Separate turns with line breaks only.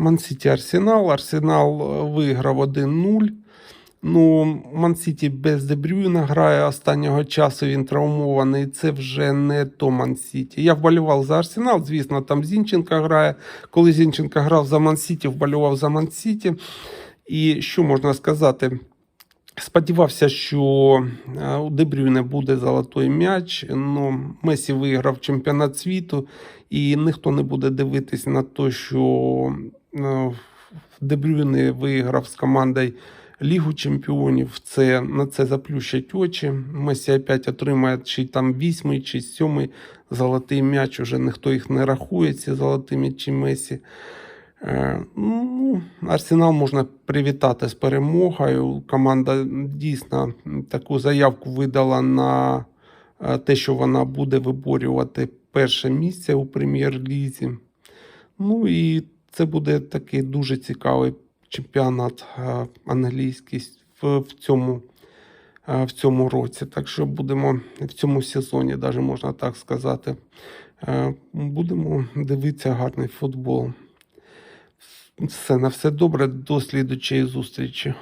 Мансіті Арсенал. Арсенал е, виграв 1-0. Ну, Мансіті без Дебрюйна грає останнього часу. Він травмований. Це вже не то Мансіті. Я вболівав за Арсенал. Звісно, там Зінченка грає. Коли Зінченка грав за Мансіті, вболівав за Мансіті. І що можна сказати? Сподівався, що е, у Дебрюйне буде золотий м'яч. Ну, Месі виграв чемпіонат світу, і ніхто не буде дивитись на те, що Дебрюйне виграв з командою Лігу чемпіонів. Це, на це заплющать очі. Месі опять отримає чи там вісьмий, чи сьомий золотий м'яч. Уже ніхто їх не рахує, ці золоті м'ячі Месі. Е, Ну, Арсенал можна привітати з перемогою. Команда дійсно таку заявку видала на е, те, що вона буде виборювати перше місце у прем'єр-лізі. Ну і це буде такий дуже цікавий чемпіонат е, англійський в, цьому, е, в цьому році. Так що будемо в цьому сезоні, навіть можна так сказати, е, будемо дивитися гарний футбол. Все на все добре. До слідучої зустрічі.